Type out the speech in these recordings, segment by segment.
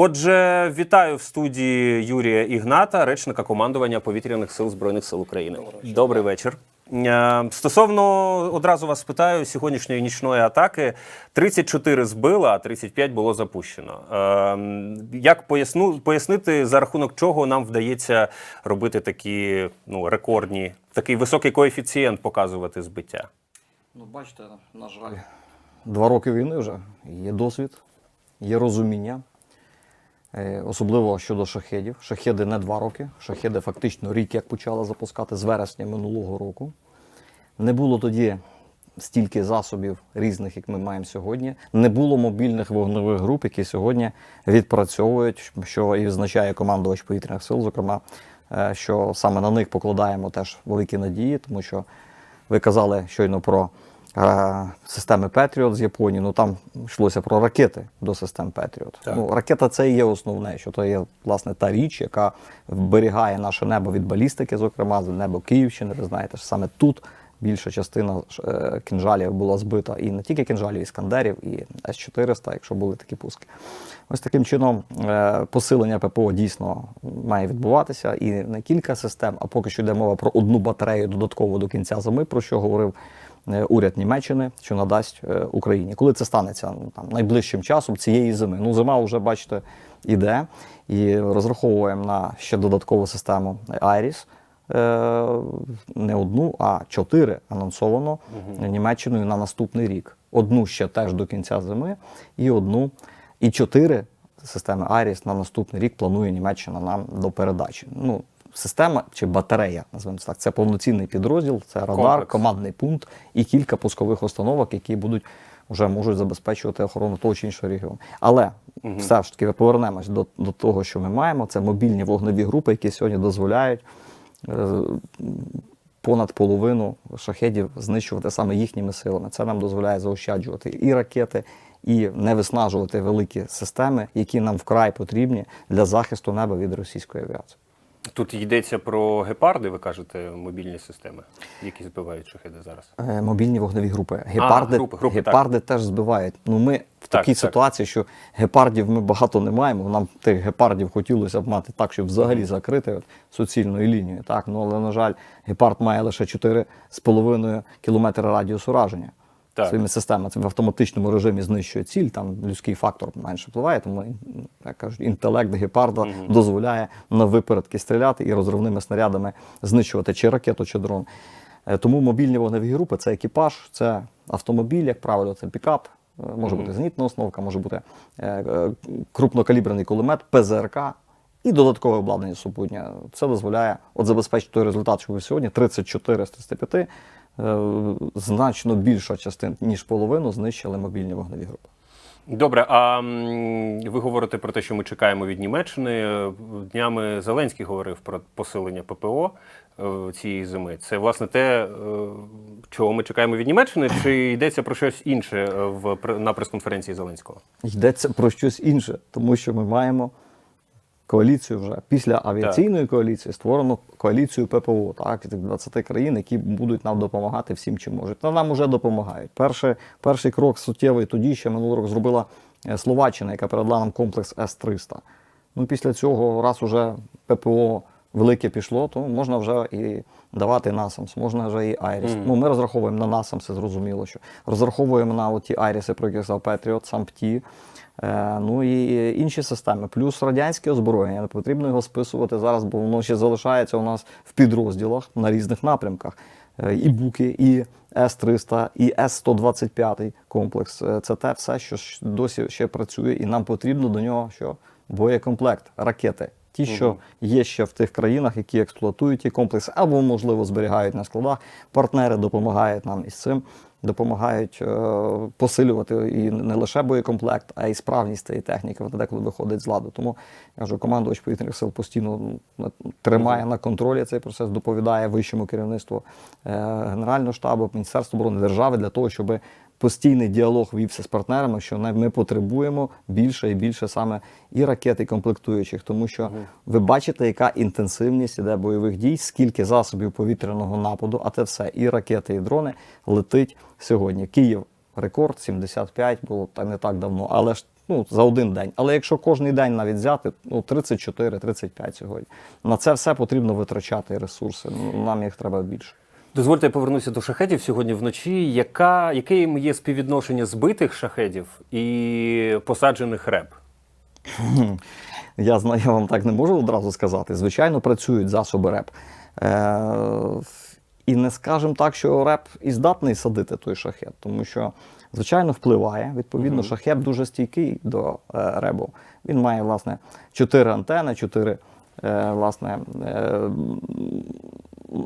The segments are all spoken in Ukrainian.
Отже, вітаю в студії Юрія Ігната, речника командування повітряних сил Збройних сил України. Добрий вечір. Е, Стосовно одразу вас питаю сьогоднішньої нічної атаки: 34 збила, а 35 було запущено. Е, Як поясну, пояснити за рахунок чого нам вдається робити такі ну рекордні, такий високий коефіцієнт показувати збиття? Ну, бачите, на жаль, два роки війни вже є досвід, є розуміння. Е, Особливо щодо шахедів. Шахеди не два роки. Шахеди фактично рік як почали запускати з вересня минулого року. Не було тоді стільки засобів різних, як ми маємо сьогодні. Не було мобільних вогневих груп, які сьогодні відпрацьовують, що і визначає командувач повітряних сил, зокрема, е, що саме на них покладаємо теж великі надії, тому що ви казали щойно про системи Петріот з Японії. Ну там йшлося про ракети до систем Петріот. Так. Ну, ракета це і є основне, що то є власне та річ, яка вберігає наше небо від балістики, зокрема, з небо Київщини. Ви знаєте, що саме тут більша частина е, кінжалів була збита і не тільки кінжалів, і скандерів, і С-400, якщо були такі пуски. Ось таким чином е, посилення ППО дійсно має відбуватися. І не кілька систем, а поки що йде мова про одну батарею додатково до кінця зими, про що говорив уряд Німеччини, що надасть е, Україні. Коли це станеться ну, там, найближчим часом цієї зими. Ну, зима вже, бачите, іде. І розраховуємо на ще додаткову систему IRIS. Е, Не одну, а чотири анонсовано Німеччиною на наступний рік. Одну ще теж до кінця зими, і одну, і чотири системи IRIS на наступний рік планує Німеччина нам до передачі. Ну, система чи батарея, називаємо так. Це повноцінний підрозділ, це радар, Комплекс. командний пункт і кілька пускових установок, які будуть вже можуть забезпечувати охорону того чи іншого регіону. Але все ж таки повернемось до, до того, що ми маємо. Це мобільні вогневі групи, які сьогодні дозволяють е, понад половину шахедів знищувати саме їхніми силами. Це нам дозволяє заощаджувати і ракети, і не виснажувати великі системи, які нам вкрай потрібні для захисту неба від російської авіації. Тут йдеться про гепарди, ви кажете, мобільні системи, які збивають шахеди зараз. Е, Мобільні вогневі групи. Гепарди, групи, групи, гепарди теж збивають. Ну ми в Так, такій так. ситуації, що гепардів ми багато не маємо. Нам тих гепардів хотілося б мати так, щоб взагалі закрити от, суцільною лінією. Так, ну але на жаль, гепард має лише 4,5 кілометри радіусу ураження. Так. Своїми системами це в автоматичному режимі знищує ціль, там людський фактор менше впливає, тому як кажуть, інтелект гепарда дозволяє на випередки стріляти і розривними снарядами знищувати чи ракету, чи дрон. Е, Тому мобільні вогневі групи це екіпаж, це автомобіль, як правило, це пікап, е, може бути зенітна установка, може бути е, крупнокаліберний кулемет, ПЗРК і додаткове обладнання супутнє. Це дозволяє от забезпечити той результат, що ви сьогодні 34 з 35, е, значно більша частина, ніж половину, знищили мобільні вогневі групи. Добре, а ви говорите про те, що ми чекаємо від Німеччини. Е, Днями Зеленський говорив про посилення ППО е, цієї зими. Це власне те, е, чого ми чекаємо від Німеччини, чи йдеться про щось інше е, в на прес-конференції Зеленського? Йдеться про щось інше, тому що ми маємо коаліцію вже після авіаційної коаліції створено коаліцію ППО, так, цих 20 країн, які будуть нам допомагати всім, чим можуть. Та нам вже допомагають. Перший, перший крок суттєвий тоді ще минулого року зробила е, Словаччина, яка передала нам комплекс С-300. Ну, після цього, раз уже ППО велике пішло, то можна вже і давати насамс, можна вже і Айріс. Ну, ми розраховуємо на насамс, зрозуміло, що розраховуємо на ті Айріси, про які сказав Петріот, Сампті, е, ну і інші системи. Плюс радянське озброєння. Не потрібно його списувати зараз, бо воно ще залишається у нас в підрозділах на різних напрямках. Е, І Буки, і С-300, і С-125 комплекс. Е, Це те все, що досі ще працює, і нам потрібно до нього що? боєкомплект, ракети. Ті, що є ще в тих країнах, які експлуатують ті комплекси, або, можливо, зберігають на складах. Партнери допомагають нам із цим, допомагають е, посилювати і не лише боєкомплект, а й справність цієї техніки. Вона деколи виходить з ладу. Тому я кажу, командувач повітряних сил постійно тримає на контролі цей процес, доповідає вищому керівництву е, Генерального штабу, Міністерства оборони держави для того, щоб постійний діалог вівся з партнерами, що ми потребуємо більше і більше саме і ракет, і комплектуючих, тому що ви бачите, яка інтенсивність іде бойових дій, скільки засобів повітряного нападу, а це все і ракети, і дрони летить сьогодні. Київ рекорд 75 було та не так давно, але ж ну, за один день. Але якщо кожен день навіть взяти, ну 34-35 сьогодні. На це все потрібно витрачати ресурси. Ну, нам їх треба більше. Дозвольте, я повернуся до шахедів сьогодні вночі. Яка, яке їм є співвідношення збитих шахедів і посаджених реп? Я знаю, я вам так не можу одразу сказати. Звичайно, працюють засоби РЕП. Е, і не скажемо так, що РЕП і здатний садити той шахет, тому що, звичайно, впливає. Відповідно, шахет дуже стійкий до е, ребу. Він має, власне, чотири антени, чотири е, власне, е,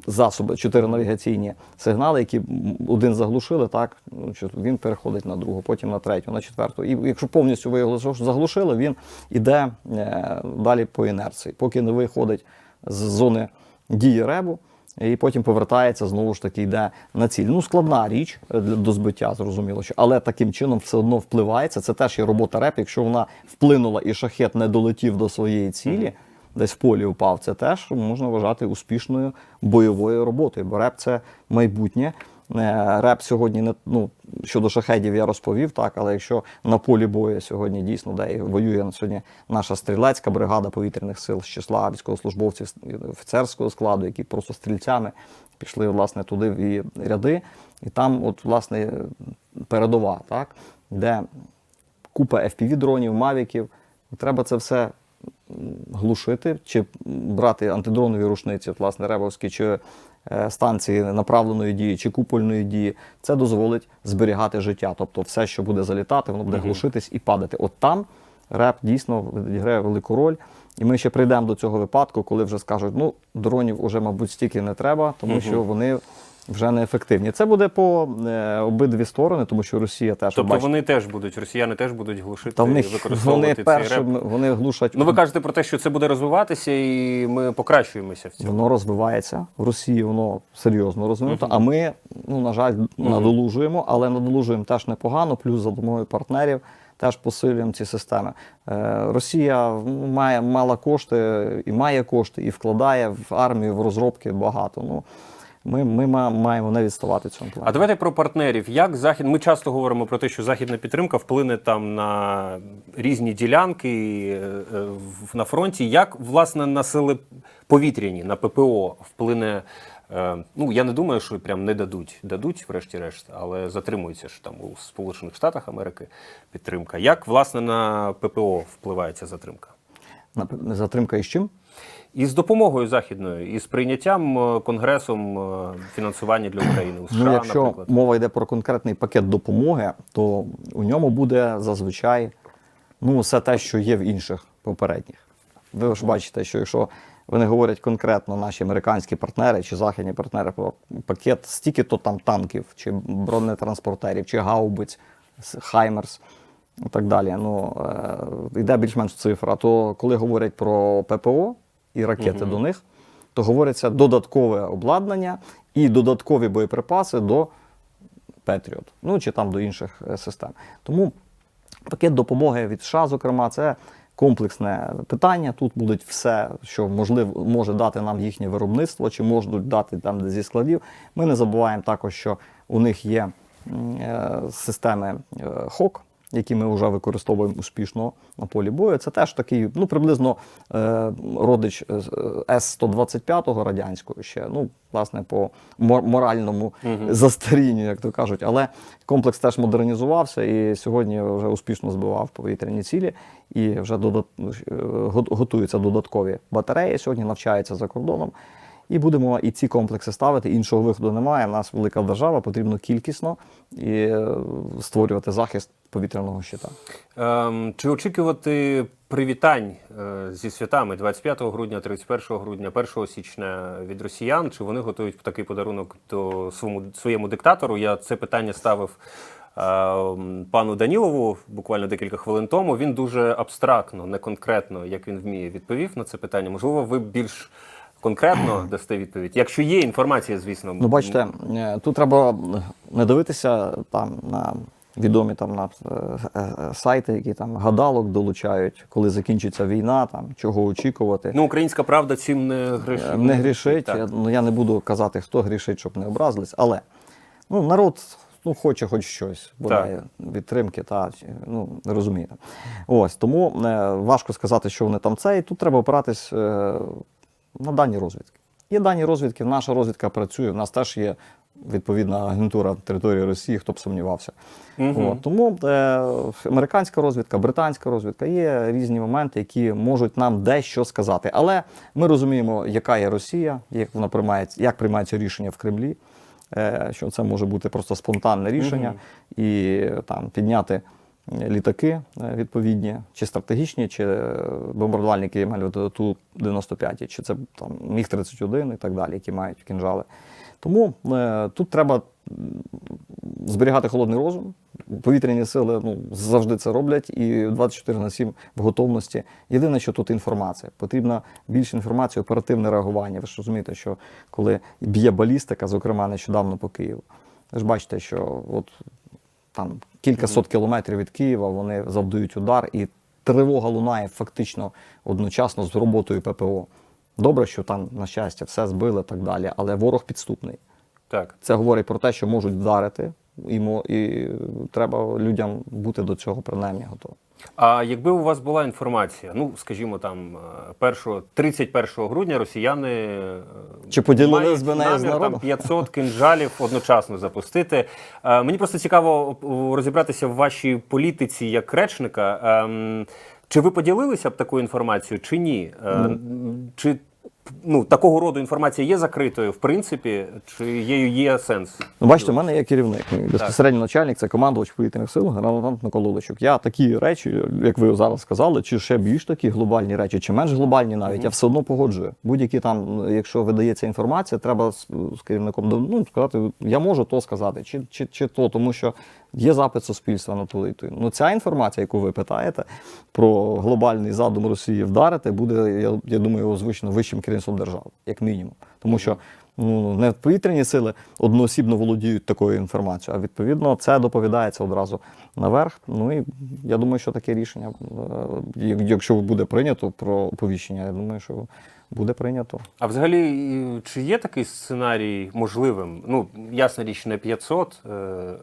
засоби, чотири навігаційні сигнали, які один заглушили, так ну, він переходить на другу, потім на третю, на четверту. І якщо повністю ви його заглушили, він іде е, далі по інерції, поки не виходить з зони дії ребу. І потім повертається знову ж таки йде на ціль. Ну, складна річ е, для- до збиття, зрозуміло, що але таким чином все одно впливається. Це теж є робота реп. Якщо вона вплинула і шахет не долетів до своєї цілі, десь в полі впав, це теж можна вважати успішною бойовою роботою. Бо реп це майбутнє. Е, Реп сьогодні не ну щодо шахедів я розповів так, але якщо на полі бою сьогодні дійсно де воює на сьогодні наша стрілецька бригада повітряних сил з числа військовослужбовців офіцерського складу, які просто стрільцями пішли власне туди в її ряди, і там, от власне, передова, так, де купа FPV дронів, мавіків. Треба це все глушити, чи брати антидронові рушниці, власне, ребовські, чи е, станції направленої дії, чи купольної дії. Це дозволить зберігати життя. Тобто все, що буде залітати, воно буде глушитись і падати. От там реп дійсно відіграє велику роль. І ми ще прийдемо до цього випадку, коли вже скажуть, ну, дронів уже, мабуть, стільки не треба, тому що вони вже неефективні. Це буде по е, обидві сторони, тому що Росія теж Тобто бачите, вони теж будуть, росіяни теж будуть глушити та в і них вони використовувати цей перше реп. вони глушать. Ну ви кажете про те, що це буде розвиватися, і ми покращуємося в цьому. Воно розвивається в Росії, воно серйозно розвинуто. А ми, ну на жаль, надолужуємо, але надолужуємо теж непогано. Плюс за допомогою партнерів теж посилюємо ці системи. Е, Росія має мала кошти і має кошти, і вкладає в армію в розробки багато. Ну ми, ми маємо не відставати в цьому плані. А давайте про партнерів. Як захід? Ми часто говоримо про те, що західна підтримка вплине там на різні ділянки е, на фронті. Як власне на сили повітряні, на ППО вплине? е, Ну я не думаю, що прям не дадуть. Дадуть, врешті-решт, але затримується ж там у Сполучених Штатах Америки підтримка. Як власне на ППО впливає ця затримка? На- Затримка із чим? І з допомогою західною, і з прийняттям е, конгресом е, фінансування для України у США, Ну, якщо наприклад. мова йде про конкретний пакет допомоги, то у ньому буде зазвичай ну, все те, що є в інших попередніх. Ви ж бачите, що якщо вони говорять конкретно наші американські партнери чи західні партнери про пакет стільки то там танків, чи бронетранспортерів, чи гаубиць, Хаймерс і так далі. Ну, е, йде більш-менш цифра. То коли говорять про ППО і ракети до них, то говориться додаткове обладнання і додаткові боєприпаси до Петріот, ну чи там до інших е, систем. Тому пакет допомоги від США, зокрема, це комплексне питання. Тут буде все, що можливо може дати нам їхнє виробництво, чи можуть дати там зі складів. Ми не забуваємо також, що у них є е, системи е, ХОК. Які ми вже використовуємо успішно на полі бою. Це теж такий, ну приблизно е, родич е, С-125 радянського ще, ну, власне, по мор- моральному застарінню, як то кажуть. Але комплекс теж модернізувався і сьогодні вже успішно збивав повітряні цілі. І вже додат... е, готуються додаткові батареї. Сьогодні навчаються за кордоном. І будемо і ці комплекси ставити. Іншого виходу немає. У нас велика держава, потрібно кількісно і е, створювати захист повітряного щита. Ем, чи очікувати привітань е, зі святами 25 грудня, 31 грудня, 1 січня від росіян? Чи вони готують такий подарунок до своєму, своєму диктатору? Я це питання ставив е, пану Данілову буквально декілька хвилин тому. Він дуже абстрактно, не конкретно, як він вміє, відповів на це питання. Можливо, ви більш конкретно дасте відповідь, якщо є інформація, звісно. Ну, бачите, е, тут треба не дивитися там на відомі там на е, е, сайти, які там гадалок долучають, коли закінчиться війна, там чого очікувати. Ну, українська правда цим не грішить. не грішить. Так. Я, ну, я не буду казати, хто грішить, щоб не образились, але ну, народ ну, хоче хоч щось, бодай підтримки, та, ну, розумієте. Ось, тому важко сказати, що вони там це, і тут треба опиратись на дані розвідки. Є дані розвідки, наша розвідка працює, в нас теж є відповідна агентура території Росії, хто б сумнівався. От, тому е, американська розвідка, британська розвідка є різні моменти, які можуть нам дещо сказати. Але ми розуміємо, яка є Росія, як вона приймає, як приймається рішення в Кремлі, е, що це може бути просто спонтанне рішення і там підняти. Літаки е, відповідні, чи стратегічні, чи е, бомбардувальники, на Ту-95, чи це там Міг-31 і так далі, які мають кінжали. Тому е, тут треба зберігати холодний розум. Повітряні сили ну, завжди це роблять, і 24 на 7 в готовності. Єдине, що тут інформація. Потрібна більше інформації, оперативне реагування. Ви ж розумієте, що коли б'є балістика, зокрема нещодавно по Києву, ви ж бачите, що от там кількасот кілометрів від Києва вони завдають удар, і тривога лунає фактично одночасно з роботою ППО. Добре, що там, на щастя, все збили і так далі, але ворог підступний. Так. Це говорить про те, що можуть вдарити, і, і треба людям бути до цього принаймні готові. А якби у вас була інформація, ну скажімо, там е, першого 31 грудня росіяни е, Чи поділились би нею з намір там 500 кинжалів одночасно запустити. Е, Мені просто цікаво е, розібратися в вашій політиці як речника. Ем, Чи ви поділилися б такою інформацією, чи ні? Е, Чи ну, такого роду інформація є закритою, в принципі, чи є, є сенс? Ну, бачите, в мене є керівник. Мій безпосередньо начальник, це командувач повітряних сил, генерал-лейтенант Микола. Я такі речі, як ви зараз сказали, чи ще більш такі глобальні речі, чи менш глобальні навіть, я все одно погоджую. Будь-які там, якщо видається інформація, треба з, з керівником ну, сказати, я можу то сказати, чи, чи, чи то, тому що є запит суспільства на то і. Ну, ця інформація, яку ви питаєте про глобальний задум Росії вдарити, буде, я, я думаю, озвучено вищим керівництвом держави, як мінімум. Тому що ну, не повітряні сили одноосібно володіють такою інформацією, а відповідно це доповідається одразу наверх. Ну і я думаю, що таке рішення, е, якщо буде прийнято про оповіщення, я думаю, що буде прийнято. А взагалі, чи є такий сценарій можливим? Ну, ясна річ, не 500 е, е,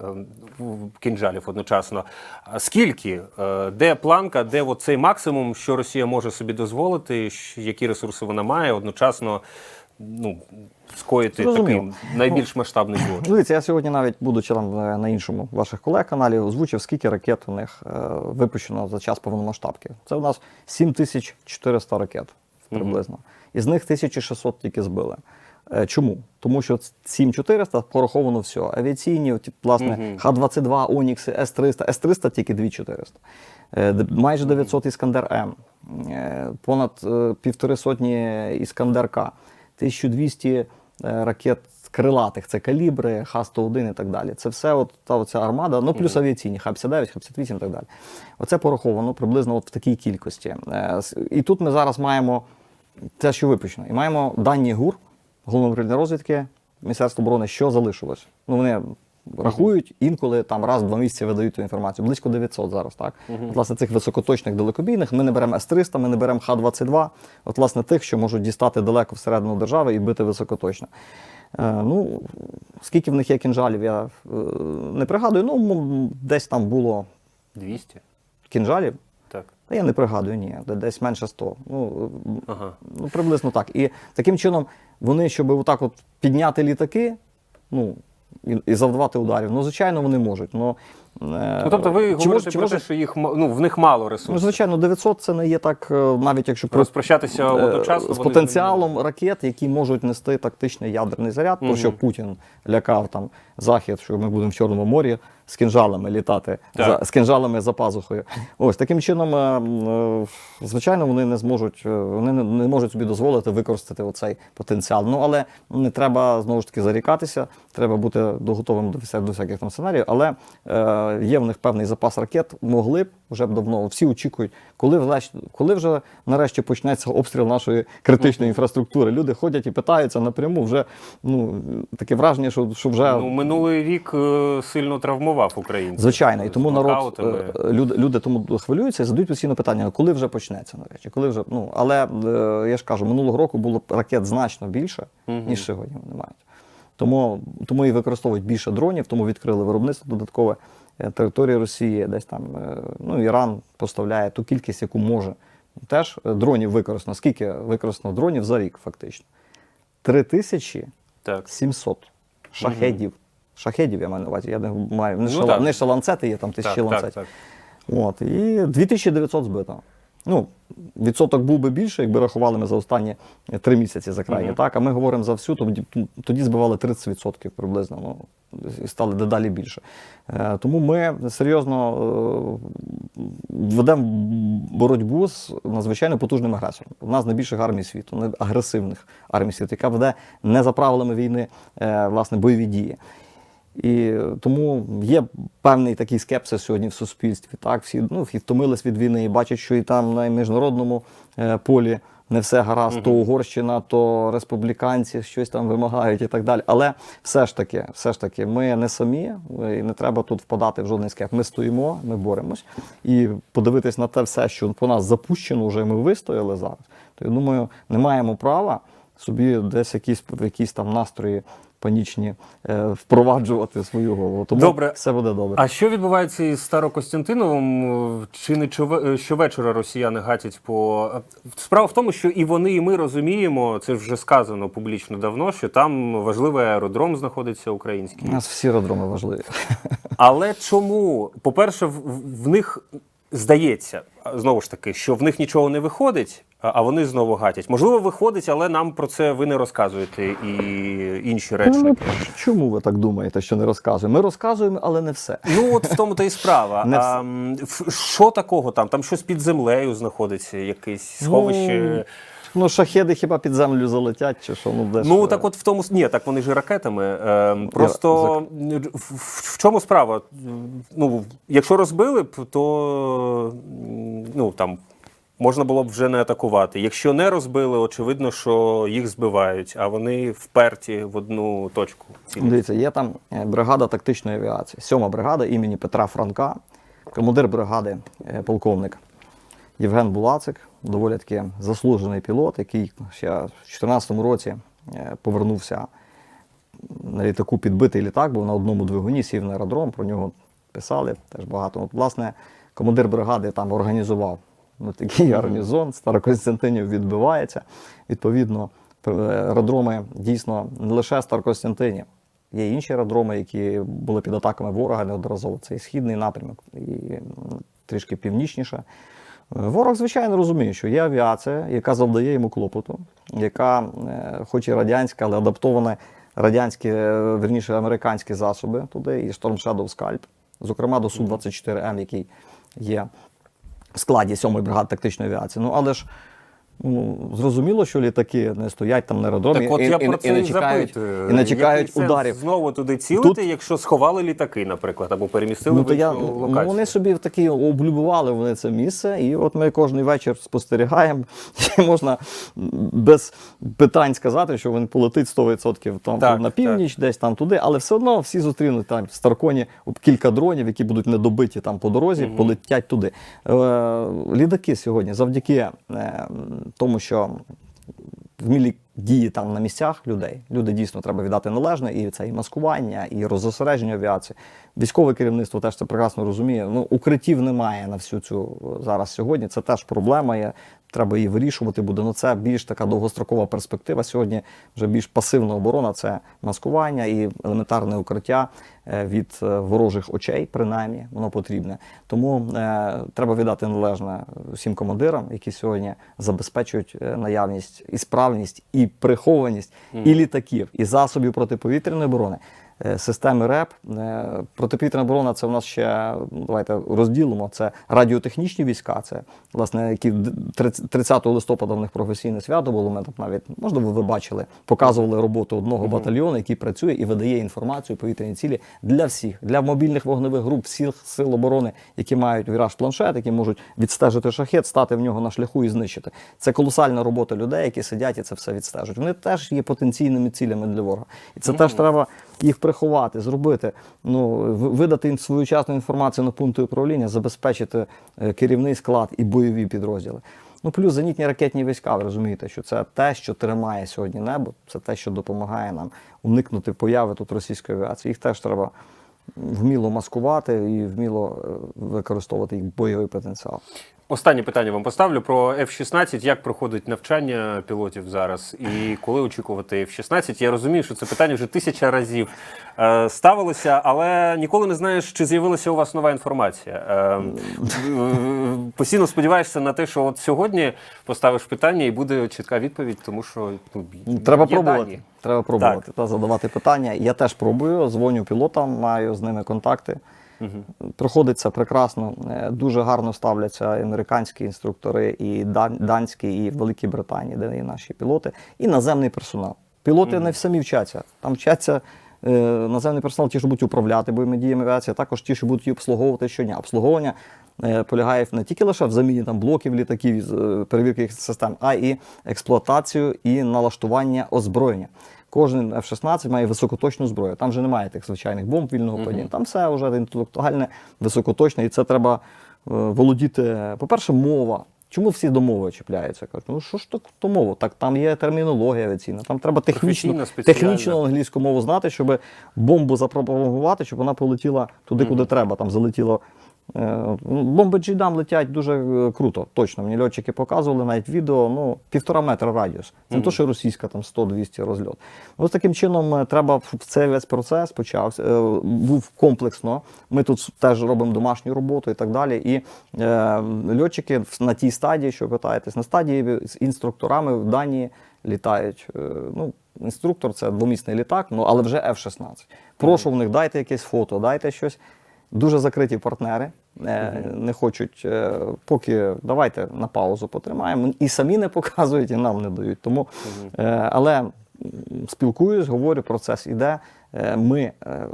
кінжалів одночасно. А скільки? Е, де планка, де от цей максимум, що Росія може собі дозволити, які ресурси вона має, одночасно ну, скоїти Зрозуміло. такий найбільш масштабний злочин? Дивіться, я сьогодні навіть, будучи там е, на іншому ваших колег каналі, озвучив, скільки ракет у них е, випущено за час повномасштабки. Це у нас 7400 ракет приблизно. Із них 1600 тільки збили. Е, Чому? Тому що 7400 пораховано все. Авіаційні, от, власне, Х-22, Онікси, С-300, С-300 тільки 2400. Е, Майже 900 Іскандер М, е, понад півтори сотні Іскандер К, 1200 е, ракет крилатих, це калібри, Х-101 і так далі. Це все от та оця армада, ну плюс авіаційні, Х-59, Х-58 і так далі. Оце пораховано приблизно от в такій кількості. І тут ми зараз маємо те, що випущено. І маємо дані ГУР, головного управління розвідки, Міністерства оборони, що залишилось. Ну, вони рахують, інколи там раз в два місяці видають ту інформацію. Близько 900 зараз, так? От, власне, цих високоточних далекобійних ми не беремо С-300, ми не беремо Х-22. От, власне, тих, що можуть дістати далеко всередину держави і бити високоточно. Е, ну, скільки в них є кінжалів, я е, не пригадую. Ну, десь там було 200? кінжалів. Та я не пригадую, ні, де- десь менше 100. Ну, Ага. ну приблизно так. І таким чином вони, щоб отак от підняти літаки, ну, і, і завдавати ударів, ну, звичайно, вони можуть. Ну, е, Ну, тобто ви чи говорите може- про може- те, що їх ну, в них мало Ну, звичайно, 900 це не є так, е, навіть якщо про- Розпрощатися е, одночасно з вони потенціалом ракет, які можуть нести тактичний ядерний заряд, про що Путін лякав там Захід, що ми будемо в Чорному морі з кінжалами літати, за, з кінжалами за пазухою. Ось таким чином, е, е, звичайно, вони не зможуть, е, вони не, не можуть собі дозволити використати оцей потенціал. Ну але не треба знову ж таки зарікатися, треба бути готовим до всяких там сценаріїв. Але е, є в них певний запас ракет, могли б вже б давно. Всі очікують, коли влеш- коли вже нарешті почнеться обстріл нашої критичної інфраструктури. Люди ходять і питаються напряму. Вже ну таке враження, що, що вже Ну, минулий рік е, сильно травмував українців. Звичайно, і тому народ е, люди, люди тому хвилюються і задають постійно питання, коли вже почнеться нарешті, коли вже ну але е, я ж кажу, минулого року було ракет значно більше, ніж сьогодні вони мають. Тому, тому і використовують більше дронів, тому відкрили виробництво додаткове території Росії, десь там е, ну, Іран поставляє ту кількість, яку може. Теж е, дронів використано. Скільки використано дронів за рік, фактично? 3700 Так. шахедів. Шахедів я маю на увазі. Я не маю не, Ну, шала, не шаланцети є, там тисячі Так, так, ланцетів. так. От, і 2900 збито. Ну, відсоток був би більше, якби рахували ми за останні три місяці за крайні. Мгм. Так, а ми говоримо за всю, тоді, тоді збивали 30% приблизно. Ну, і стали дедалі більше. Е, тому ми серйозно е, ведемо боротьбу з надзвичайно потужним агресором. У нас найбільших армій світу, не агресивних армій світу, яка веде не за правилами війни е, власне, бойові дії. І тому є певний такий скепсис сьогодні в суспільстві. Так, всі ну, втомились від війни і бачать, що і там на міжнародному е, полі не все гаразд, то Угорщина, то республіканці щось там вимагають і так далі. Але все ж таки, все ж таки, ми не самі, е, і не треба тут впадати в жодний скеп. Ми стоїмо, ми боремось. І подивитись на те все, що по нас запущено, вже ми вистояли зараз. То я думаю, не маємо права собі десь якісь, якісь там настрої панічні е, впроваджувати в свою голову. Тому Добре. все буде добре. А що відбувається із Старокостянтиновим? Чи не чове- щовечора росіяни гатять по справа в тому, що і вони, і ми розуміємо, це вже сказано публічно давно, що там важливий аеродром знаходиться український. У нас всі аеродроми важливі. Але чому? По-перше, в, в них здається, знову ж таки, що в них нічого не виходить, а вони знову гатять. Можливо, виходить, але нам про це ви не розказуєте і інші Ну, чому ви так думаєте, що не розказуємо? Ми розказуємо, але не все. Ну, от в тому та й справа. Не а, що такого там? Там щось під землею знаходиться, якесь сховище. Ну, шахеди хіба під землю залетять, чи що? Ну, де Ну так от в тому ні, так вони ж і ракетами. Е, просто в, в, в чому справа? Ну, якщо розбили б, то ну там можна було б вже не атакувати. Якщо не розбили, очевидно, що їх збивають, а вони вперті в одну точку. Дивіться, є там е, бригада тактичної авіації, сьома бригада імені Петра Франка, командир бригади, е, полковник Євген Булацик, доволі таки заслужений пілот, який ще в 2014 році е, повернувся на літаку підбитий літак, був на одному двигуні, сів на аеродром, про нього писали теж багато. От, власне, командир бригади там організував ну, такий гарнізон, Старокостянтинів відбивається. Відповідно, аеродроми дійсно не лише Старокостянтинів. Є інші аеродроми, які були під атаками ворога неодноразово. Це і східний напрямок, і трішки північніше. Ворог, звичайно, розуміє, що є авіація, яка завдає йому клопоту, яка, е, хоч і радянська, але адаптована радянські, е, верніше американські засоби туди, і Storm Shadow Scalp, зокрема до Су-24М, який є в складі 7-ї бригади тактичної авіації. Ну, але ж ну, зрозуміло, що літаки не стоять там на аеродромі Так от і, я і, про і, це не і чекають, і не чекають Який сенс ударів. Знову туди цілити, Тут- якщо сховали літаки, наприклад, або перемістили Ну, в я, ну, локацію. вони собі такі облюбували вони це місце, і от ми кожен вечір спостерігаємо. І можна без питань сказати, що він полетить 100% там Так, на північ, десь там туди, але все одно всі зустрінуть там в Старконі кілька дронів, які будуть недобиті там по дорозі, полетять туди. Е, лідаки сьогодні, завдяки е, тому, що вмілі дії там на місцях людей. Люди дійсно треба віддати належне, і це і маскування, і розосередження авіації. Військове керівництво теж це прекрасно розуміє. Ну, укриттів немає на всю цю е, зараз сьогодні. Це теж проблема є. Треба її вирішувати буде. Ну це більш така довгострокова перспектива. Сьогодні вже більш пасивна оборона це маскування і елементарне укриття е, від е, ворожих очей, принаймні, воно потрібне. Тому е, треба віддати належне всім командирам, які сьогодні забезпечують наявність і справність, і прихованість і літаків, і засобів протиповітряної оборони. Е, Системи РЕП. Е, Протиповітряна оборона це у нас ще ну, давайте розділимо. Це радіотехнічні війська. Це власне які д- 30 30 листопада в них професійне свято було. Ми там навіть можливо, ви бачили, показували роботу одного батальйону, який працює і видає інформацію повітряні цілі для всіх, для мобільних вогневих груп, всіх сил оборони, які мають віраж планшет, які можуть відстежити шахет, стати в нього на шляху і знищити. Це колосальна робота людей, які сидять і це все відстежують. Вони теж є потенційними цілями для ворога, і це теж треба їх приховати, зробити. Ну видати їм своєчасну інформацію на пункти управління, забезпечити е, керівний склад і бойові підрозділи. Ну, плюс зенітні ракетні війська, ви розумієте, що це те, що тримає сьогодні небо, це те, що допомагає нам уникнути появи тут російської авіації. Їх теж треба вміло маскувати і вміло е, використовувати їх бойовий потенціал. Останнє питання вам поставлю про F-16. Як проходить навчання пілотів зараз і коли очікувати F-16? Я розумію, що це питання вже тисяча разів е, ставилося, але ніколи не знаєш, чи з'явилася у вас нова інформація. Е, е, постійно сподіваєшся на те, що от сьогодні поставиш питання і буде чітка відповідь, тому що ну, Треба є пробувати. дані. Треба пробувати та задавати питання. Я теж пробую, дзвоню пілотам, маю з ними контакти. Проходить це прекрасно. Е, Дуже гарно ставляться американські інструктори, і данські, і в Великій Британії, де є наші пілоти, і наземний персонал. Пілоти не самі вчаться. Там вчаться е, наземний персонал, ті, що будуть управляти бойовими діями авіації, а також ті, що будуть її обслуговувати щодня. Обслуговування е, полягає не тільки лише в заміні там блоків літаків, перевірки їх систем, а і експлуатацію і налаштування озброєння. Кожен F-16 має високоточну зброю. Там вже немає тих звичайних бомб вільного падіння. Там все вже інтелектуальне, високоточне, і це треба е, володіти. По-перше, мова. Чому всі до мови чіпляються? Кажуть, ну що ж так то мова? Так там є термінологія авіаційна, там треба технічно, технічно англійську мову знати, щоб бомбу запропагувати, щоб вона полетіла туди, куди треба. Там залетіло. Е, Бомби Джейдам летять дуже е, круто, точно. Мені льотчики показували навіть відео, ну, півтора метра радіус. Це не то, що російська там 100-200 розльот. Ось таким чином е, треба в в цей весь процес почався, був комплексно. Ми тут теж робимо домашню роботу і так далі. І е, льотчики на тій стадії, що питаєтесь, на стадії з інструкторами в Данії літають. Е, ну, інструктор це двомісний літак, ну але вже F-16. Прошу в них дайте якесь фото, дайте щось. Дуже закриті партнери, не хочуть, е, поки давайте на паузу потримаємо. І самі не показують, і нам не дають. Тому, е, але спілкуюсь, говорю, процес іде. Е, Ми е,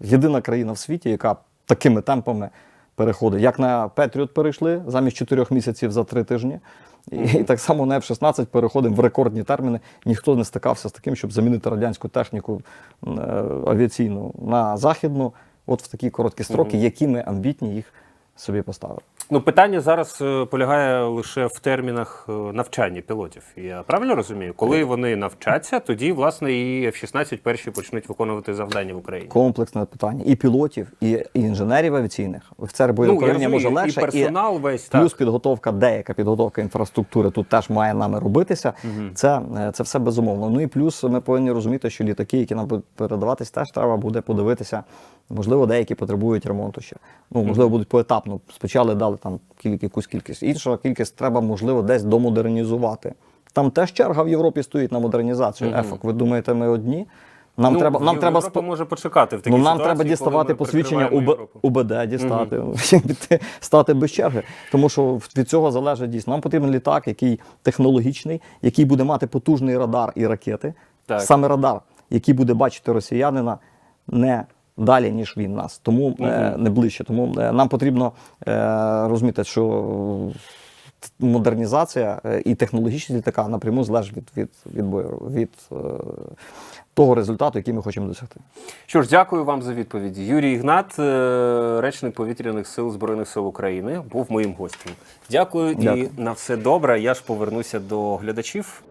єдина країна в світі, яка такими темпами переходить. Як на Петріот перейшли замість 4 місяців за 3 тижні. І, так само на F-16 переходимо в рекордні терміни. Ніхто не стикався з таким, щоб замінити радянську техніку е, авіаційну на західну, от в такі короткі строки, які ми амбітні їх собі поставили. Ну, питання зараз е, полягає лише в термінах е, навчання пілотів. Я правильно розумію? Коли вони навчаться, тоді власне і F-16 перші почнуть виконувати завдання в Україні. Комплексне питання і пілотів, і, і інженерів авіаційних. Офіцер бойового Ну, управління може розумію, і легше. персонал весь, плюс так. підготовка, деяка підготовка інфраструктури тут теж має нами робитися. Це, е, це все безумовно. Ну і плюс ми повинні розуміти, що літаки, які нам будуть передаватись, теж треба буде подивитися. Можливо, деякі потребують ремонту ще. Ну, можливо, будуть поетапно. Спочатку дали там якусь кількість. Інша кількість треба, можливо, десь домодернізувати. Там теж черга в Європі стоїть на модернізацію. Ефок. Ви думаєте, ми одні? Нам ну, треба, нам треба Європа спо- може почекати в такій Ну, нам ситуації, треба діставати посвідчення УБ, УБД, дістати, піти, стати без черги. Тому що від цього залежить дійсно. Нам потрібен літак, який технологічний, який буде мати потужний радар і ракети. Так. Саме радар, який буде бачити росіянина не далі, ніж він нас, тому е, не ближче. Тому е, нам потрібно е, розуміти, що модернізація е, і технологічність літака напряму залежить від, від, від, бою, від е, того результату, який ми хочемо досягти. Що ж, дякую вам за відповіді. Юрій Ігнат, е, речник повітряних сил Збройних сил України, був моїм гостем. Дякую, Дякую. і на все добре. Я ж повернуся до глядачів.